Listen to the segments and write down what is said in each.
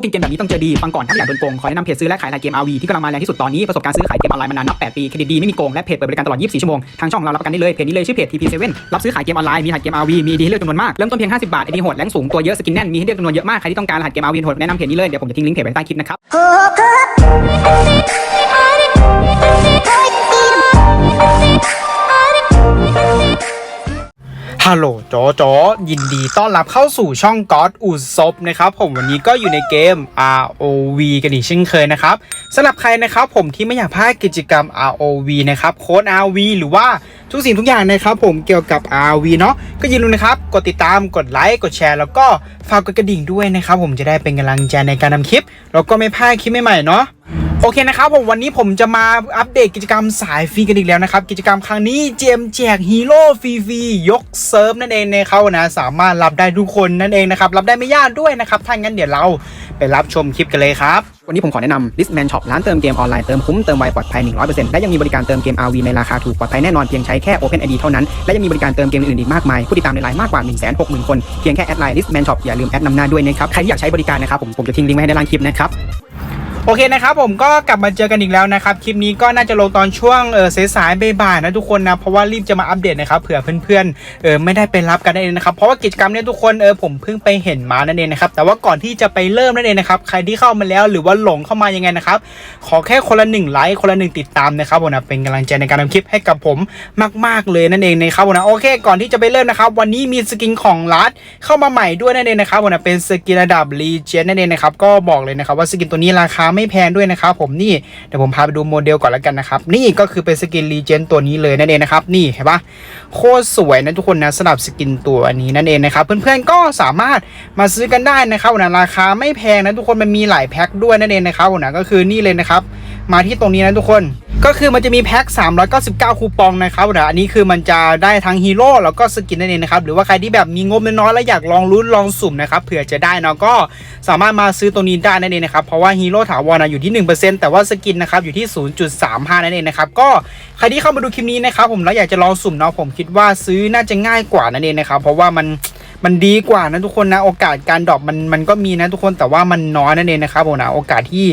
กกินเกมแบบนี้ต้องเจอดีฟังก่อนถ้าไม่อยากโดนโกงขอแนะนำเพจซื้อและขายรายเกม RV ที่กำลังมาแรงที่สุดตอนนี้ประสบการณ์ซื้อขายเกมออนไลน์มานานนับ 8 ปีเครดิตดีไม่มีโกงและเพจเปิดบริการตลอด 24 ชั่วโมงทางช่องเรารับประกันได้เลยเพจนี้เลยชื่อเพจ TP7 รับซื้อขายเกมออนไลน์มีหัดเกม RV มีดีให้เลือกจำนวนมากเริ่มต้นเพียง 50 บาทไอดีโหดแรงสูงตัวเยอะสกินแน่นมีให้เลือกจำนวนเยอะมากใครที่ต้องการรหัสเกม RV โหดแนะนำเพจนี้เลยเดี๋ยวผมจะทิ้งลิงก์เพจไว้ใต้คลิปนะครับ ฮัลโหลโจโจยินดีต้อนรับเข้าสู่ช่องก๊อตอูซบนะครับผมวันนี้ก็อยู่ในเกม ROV กันอีกเช่นเคยนะครับสำหรับใครนะครับผมที่ไม่อยากพลาดกิจกรรม ROV นะครับโค้ด ROV หรือว่าทุกสิ่งทุกอย่างนะครับผมเกี่ยวกับ ROV เนาะก็อย่าลืมนะครับ กดติดตามกดไลค์กดแชร์ แล้วก็ฝากกดกระดิ่งด้วยนะครับผมจะได้เป็นกำลังใจในการทำคลิป แล้วก็ไม่พลาดคลิปใหม่ๆเนาะ โอเคนะครับผมวันนี้ผมจะมาอัปเดตกิจกรรมสายฟรีกันอีกแล้วนะครับ กิจกรรมครั้งนี้เจมแจกฮีโร่ฟรีๆยกเซิร์ฟนั่นเองนะครับนะสามารถรับได้ทุกคนนั่นเองนะครับ รับได้ไม่ยากด้วยนะครับถ้างั้นเดี๋ยวเราไปรับชมคลิปกันเลยครับ วันนี้ผมขอแนะนำ Listman Shop ร้านเติมเกมออนไลน์เติมคุ้มเติมไวปลอดภัย 100%และยังมีบริการเติมเกม RV ในราคาถูกปลอดภัยแน่นอนเพียงใช้แค่ Open ID เท่านั้น และยังมีบริการเติมเกมอื่นอีกมากมายผู้ติดตามในไลน์มากกว่า 160,000 คนเพียงแค่แอดไลน์ Listman Shop อย่าลืมแอดนำหน้าด้วยนะครับใครที่อยากใช้บริการนะครับผมผมจะทิ้งลิงก์ไว้ให้ในล่างคลิปนะครับ โอเคนะครับผมก็กลับมาเจอกันอีกแล้วนะครับ คลิปนี้ก็น่าจะลงตอนช่วงเออสายๆบ่ายๆนะทุกคนนะ เพราะว่ารีบจะมาอัปเดตนะครับเผื่อเพื่อนๆเออไม่ได้ไปรับกันนั่นเองนะครับ เพราะว่ากิจกรรมเนี้ยทุกคนเออผมเพิ่งไปเห็นมานั่นเองนะครับแต่ว่าก่อนที่จะไปเริ่มนั่นเองนะครับใครที่เข้ามาแล้วหรือว่าหลงเข้ามายังไงนะครับขอแค่คนละหนึ่งไลค์คนละหนึ่งติดตามนะครับผมนะเป็นกำลังใจในการทำคลิปให้กับผมมาก ๆเลยนั่นเองนะครับผมนะโอเค ก่อนที่จะไปเริ่มนะครับ วันนี้มีสกินของรัดเข้ามาใหม่ด้วยนั่นเองนะครับผมนะเป็นสกินระดับรีเจนนั่นเองนะครับก็บอกเลยนะครับว่าสกินตัวนี้ราคาไม่แพงด้วยนะครับผมนี่เดี๋ยวผมพาไปดูโมเดลก่อนแล้วกันนะครับนี่ก็คือเป็นสกินรีเจนตัวนี้เลยนั่นเองนะครับนี่เห็นปะโคตรสวยนะทุกคนนะสำหรับสกินตัวนี้นั่นเองนะครับเพื่อนๆก็สามารถมาซื้อกันได้นะครับนะราคาไม่แพงนะทุกคนมันมีหลายแพ็คด้วยนั่นเองนะครับนะก็คือนี่เลยนะครับมาที่ตรงนี้นะทุกคน ก็คือมันจะมีแพ็ค399 คูปองนะครับเดี๋ยวอันนี้คือมันจะได้ทั้งฮีโร่แล้วก็สกินนั่นเองนะครับหรือว่าใครที่แบบมีงบน้อยๆแล้วอยากลองลุ้นลองสุ่มนะครับเผื่อจะได้เนาะก็สามารถมาซื้อตรงนี้ได้นั่นเองนะครับเพราะว่าฮีโร่ถาวรนะอยู่ที่ 1%แต่ว่าสกินนะครับอยู่ที่ 0.35 นั่นเองนะครับก็ใครที่เข้ามาดูคลิปนี้นะครับผมแล้วอยากจะลองสุ่มเนาะผมคิดว่าซื้อน่าจะง่ายกว่านั่นเองนะครับเพราะว่ามันมันดีกว่านะทุกคนนะโอกาสการดรอปมันมันก็มีนะทุกคนแต่ว่ามันน้อยนั่นเองนะครับผมนะโอกาสที่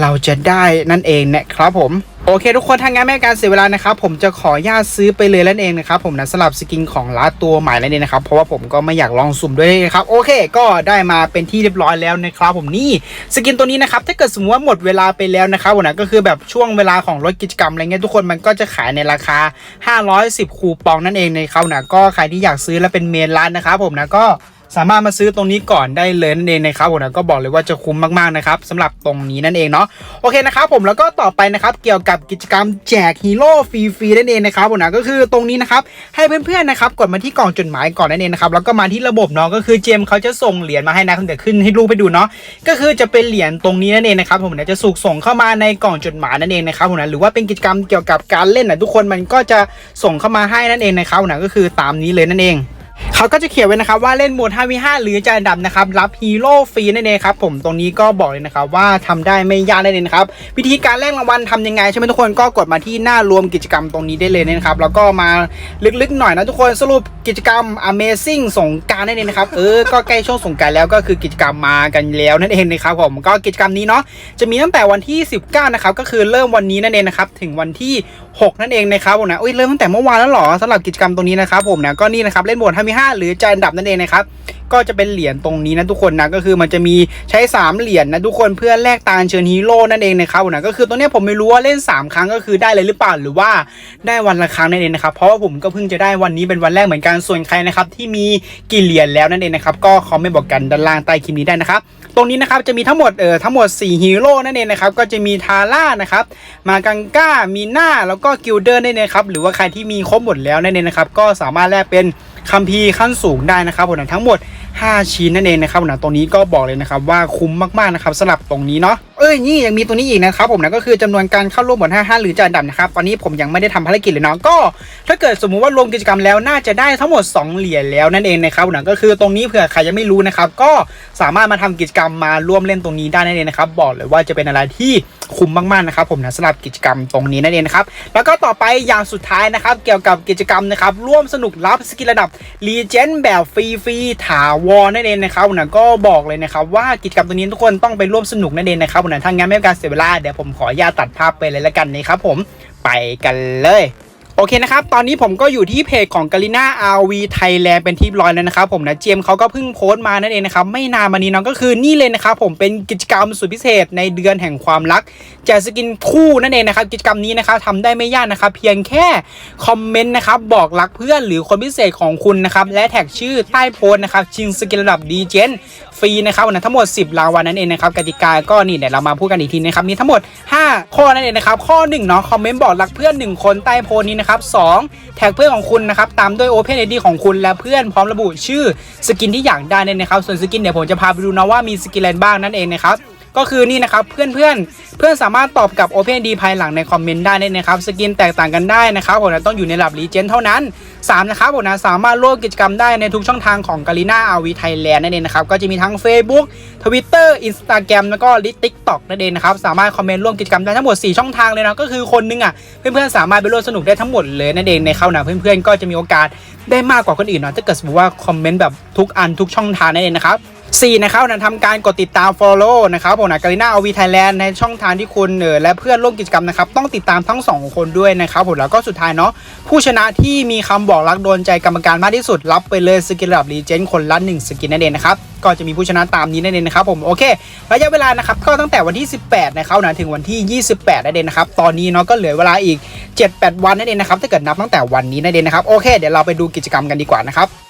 เราจะได้นั่นเองนะครับผม โอเคทุกคนทางงานไม่การเสียเวลานะครับผมจะขออนุญาตซื้อไปเลยนั่นเองนะครับผมนะสลับสกินของร้านตัวใหม่นั่นเองนะครับเพราะว่าผมก็ไม่อยากลองสุ่มด้วยนะครับโอเคก็ได้มาเป็นที่เรียบร้อยแล้วนะครับผมนี่สกินตัวนี้นะครับถ้าเกิดสมมติว่าหมดเวลาไปแล้วนะครับผมนะก็คือแบบช่วงเวลาของรถกิจกรรมอะไรเงี้ยทุกคนมันก็จะขายในราคา 510 คูปองนั่นเองนะครับนะก็ใครที่อยากซื้อแล้วเป็นเมนร้านนะครับผมนะก็ สามารถมาซื้อตรงนี้ก่อนได้เลยนั่นเองนะครับผมนะก็บอกเลยว่าจะคุ้มมากๆนะครับสำหรับตรงนี้นั่นเองเนาะโอเคนะครับผมแล้วก็ต่อไปนะครับเกี่ยวกับกิจกรรมแจกฮีโร่ฟรีๆนั่นเองนะครับผมนะก็คือตรงนี้นะครับให้เพื่อนๆนะครับกดมาที่กล่องจดหมายก่อนนั่นเองนะครับแล้วก็มาที่ระบบเนาะก็คือเจมเขาจะส่งเหรียญมาให้นะเดี๋ยวขึ้นให้รูปไปดูเนาะก็คือจะเป็นเหรียญตรงนี้นั่นเองนะครับผมนะจะสุกส่งเข้ามาในกล่องจดหมายนั่นเองนะครับผมนะหรือว่าเป็นกิจกรรมเกี่ยวกับการเล่นนะทุกคนมันก็จะส่งเข้ามาให้นั่นเองนะครับผมนะก็คือตามนี้เลยนั่นเอง เขาก็จะเขียนไว้นะครับว่าเล่นโหมด 5v5 หรือจะอันดับนะครับรับฮีโร่ฟรีนั่นเองครับผมตรงนี้ก็บอกเลยนะครับว่าทำได้ไม่ยากนั่นเองนะครับวิธีการแลกรางวัลทำยังไงใช่ไหมทุกคนก็กดมาที่หน้ารวมกิจกรรมตรงนี้ได้เลยนะครับแล้วก็มาลึกๆหน่อยนะทุกคนสรุปกิจกรรม Amazing สงการนั่นเองนะครับเออก็ใกล้ช่วงสงการแล้วก็คือกิจกรรมมากันแล้วนั่นเองนะครับผมก็กิจกรรมนี้เนาะจะมีตั้งแต่วันที่ 19นะครับก็คือเริ่มวันนี้นั่นเองนะครับถึงวันที่ 6 นั่นเองนะครับผมนะอุ้ยเริ่มตั้งแต่เมื่อวานแล้วหรอสำหรับกิจกรรมตรงนี้นะครับผมนะก็นี่นะครับเล่นโหมด 5v5 หรือจะอันดับนั่นเองนะครับก็จะเป็นเหรียญตรงนี้นะทุกคนนะก็คือมันจะมีใช้ 3 เหรียญนะทุกคนเพื่อแลกตาลเชิญฮีโร่นั่นเองนะครับนะก็คือตัวนี้ผมไม่รู้ว่าเล่น 3 ครั้งก็คือได้เลยหรือเปล่าหรือว่าได้วันละครั้งนั่นเองนะครับเพราะว่าผมก็เพิ่งจะได้วันนี้เป็นวันแรกเหมือนกันส่วนใครนะครับที่มีกี่เหรียญแล้วนั่นเองนะครับก็คอมเมนต์บอกกันด้านล่างใต้คลิปนี้ได้นะครับตรงนี้นะครับจะมีทั้งหมดเอ่อทั้งหมด4ฮีโร่นั่นเองนะครับก็จะมีทาร่านะครับมากังก้ามีหน้าแล้วก็กิลเดอร์นั่นเองครับหรือว่าใครที่มีครบหมดแล้วนั่นเองนะครับก็สามารถแลกเป็น คัมภีร์ขั้นสูงได้นะครับผมนะทั้งหมด 5 ชิ้นนั่นเองนะครับนะตรงนี้ก็บอกเลยนะครับว่าคุ้มมากๆนะครับสำหรับตรงนี้เนาะ เอ้ยนี่ยังมีตัวนี้อีกนะครับผมนะก็คือจำนวนการเข้าร่วมหมวด55หรือจะอันดับนะครับตอนนี้ผมยังไม่ได้ทำภารกิจเลยเนาะก็ ถ้าเกิดสมมุติว่ารวมกิจกรรมแล้วน่าจะได้ทั้งหมด 2 เหรียญแล้วนั่นเองนะครับนะก็คือตรงนี้เผื่อใครยังไม่รู้นะครับก็สามารถมาทำกิจกรรมมาร่วมเล่นตรงนี้ได้นั่นเองนะครับบอกเลยว่าจะเป็นอะไรที่คุ้มมากๆนะครับผมนะสำหรับกิจกรรมตรงนี้นั่นเองนะครับแล้วก็ต่อไปอย่างสุดท้ายนะครับเกี่ยวกับกิจกรรมนะครับร่วมสนุกรับสกิลระดับรีเจนแบบฟรีๆถาวรนั่นเองนะครับนะก็บอกเลยนะครับว่ากิจกรรมตัวนี้ทุกคนต้องไปร่วมสนุกนั่นเองนะครับนะถ้างั้นไม่เป็นการเสียเวลาเดี๋ยวผมขออนุญาตตัดภาพไปเลยละกันนี่ครับผมไปกันเลย โอเคนะครับ ตอนนี้ผมก็อยู่ที่เพจของกาลิน่าอาวีไทยแลนด์เป็นที่ร้อยแล้วนะครับผมนะ เจมเขาก็เพิ่งโพสต์มานั่นเองนะครับ ไม่นานมานี้เน้องก็คือนี่เลยนะครับผมเป็นกิจกรรมสุดพิเศษในเดือนแห่งความรักแจกสกินคู่นั่นเองนะครับ กิจกรรมนี้นะครับทำได้ไม่ยากนะครับ เพียงแค่คอมเมนต์นะครับบอกรักเพื่อนหรือคนพิเศษของคุณนะครับและแท็กชื่อใต้โพสต์นะครับชิงสกินระดับดีเจนฟรีนะครับวันนั้นทั้งหมด 10 รางวัลนั่นเองนะครับกติกาก็นี่เดี๋ยวเรามาพูดกันอีกทีนะครับมีทั้งหมด 5 ข้อนั่นเองนะครับข้อ1เนาะคอมเมนต์บอกรักเพื่อน 1 คนใต้โพสต์นี้นะครับ2 แท็กเพื่อนของคุณนะครับตามด้วย Open ID ของคุณและเพื่อนพร้อมระบุชื่อสกินที่อยากได้นี่นนะครับส่วนสกินเดี๋ยวผมจะพาไปดูนะว่ามีสกินอะไรบ้างนั่นเองนะครับ ก็คือนี่นะครับเพื่อนเพื่อนๆเพื่อนสามารถตอบกับ Open ID ภายหลังในคอมเมนต์ได้นั่นะครับสกินแตกต่างกันได้นะครับผมนะต้องอยู่ในระดับรีเจนเท่านั้น3นะครับผมนะสามารถร่วมกิจกรรมได้ในทุกช่องทางของกาลิน่าอาวีไทยแลนด์นั่นเองนะครับก็จะมีทั้ง Facebook Twitter Instagram แล้วก็ลิทิกต็อกนั่นเองนะครับสามารถคอมเมนต์ร่วมกิจกรรมได้ทั้งหมด 4 ช่องทางเลยนะก็คือคนนึงอะเพื่อนๆสามารถไปร่วมสนุกได้ทั้งหมดเลยนั่นเองในเข้าหนะเพื่อนๆก็จะมีโอกาสได้มากกว่าคนอื่นเนาะถ้าเกิดสมมติว่าคอมเมนต์แบบทุกอันทุกช่องทางนั่นเองนะครับ 4นะครับนะทำการกดติดตาม follow นะครับผมนะกาลิน่าอาวีไทยแลนด์ในช่องทางที่คุณเออและเพื่อนร่วมกิจกรรมนะครับ ต้องติดตามทั้ง 2 คนด้วยนะครับผมแล้วก็สุดท้ายเนาะผู้ชนะที่มีคำบอกรักโดนใจกรรมการมากที่สุด รับไปเลยสกินระดับรีเจนคนละ1สกินนั่นเองนะครับก็จะมีผู้ชนะตามนี้นั่นเองนะครับผมโอเคระยะเวลานะครับก็ตั้งแต่วันที่ 18นะครับนะถึงวันที่ 28นั่นเองนะครับตอนนี้เนาะก็เหลือเวลาอีก 7-8 วันนั่นเองนะครับถ้าเกิดนับตั้งแต่วันนี้นั่นเองนะครับโอเค เดี๋ยวเราไปดูกิจกรรมกันดีกว่านะครับ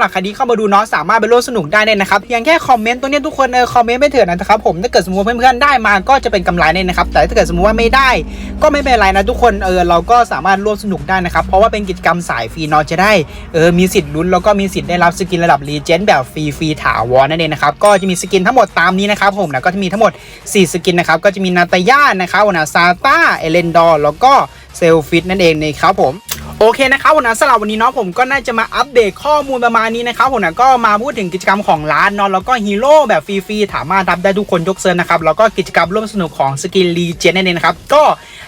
รับใครที่เข้ามาดูเนาะสามารถไปร่วมสนุกได้เลยนะครับเพียงแค่คอมเมนต์ตัวนี้ทุกคนเออคอมเมนต์ไปเถอะนะครับผมถ้าเกิดสมมติเพื่อนๆได้มาก็จะเป็นกำไรเนี่ยนะครับแต่ถ้าเกิดสมมติว่าไม่ได้ ก็ไม่เป็นไรนะทุกคนเออเราก็สามารถร่วมสนุกได้นะครับเพราะว่าเป็นกิจกรรมสายฟรีเนาะจะได้เออมีสิทธิ์ลุ้นแล้วก็มีสิทธิ์ได้รับสกินระดับรีเจนแบบฟรีฟรีถาวรนั่นเองนะครับก็จะมีสกินทั้งหมดตามนี้นะครับผมนะก็จะมีทั้งหมด 4 สกินนะครับก็จะมีนาตาย่านะครับนะซาต้าเอเลนดอร์แล้วก็เซลฟิตนั่นเองนะครับผม โอเคนะครับวันนั้สำหรับวันนี้เนาะผมก็น่าจะมาอัปเดตข้อมูลประมาณนี้นะครับผมนะก็มาพูดถึงกิจกรรมของร้านเนาะแล้วก็ฮีโร่แบบฟรีๆสามารถรับได้ทุกคนยกเซิร์นะครับแล้วก็กิจกรรมร่วมสนุกของสกินรีเจนนั่นเองนะครับก็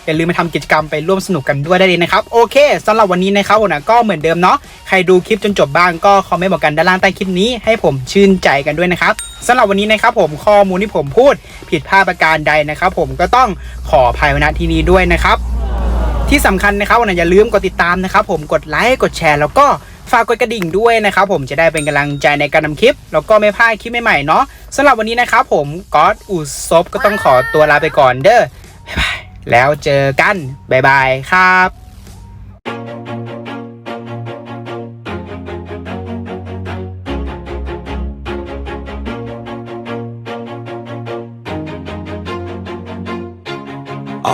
อย่าลืมมาทำกิจกรรมไปร่วมสนุกกันด้วยได้เลยนะครับโอเคสำหรับวันนี้นะครับผมนะก็เหมือนเดิมเนาะใครดูคลิปจนจบบ้างก็คอมเมนต์บอกกันด้านล่างใต้คลิปนี้ให้ผมชื่นใจกันด้วยนะครับสำหรับวันนี้นะครับผมข้อมูลที่ผมพูดผิดพลาดประการใดนะครับผมก็ต้องขออภัยณที่นี้ด้วยนะครับ ที่สำคัญนะครับวันนี้อย่าลืมกดติดตามนะครับผมกดไลค์กดแชร์แล้วก็ฝากกดกระดิ่งด้วยนะครับผมจะได้เป็นกำลังใจในการทำคลิป แล้วก็ไม่พลาดคลิปใหม่ๆเนาะสำหรับวันนี้นะครับผมก๊อตอุศบก็ต้องขอตัวลาไปก่อนเด้อบ๊ายบายแล้วเจอกันบ๊ายบายครับ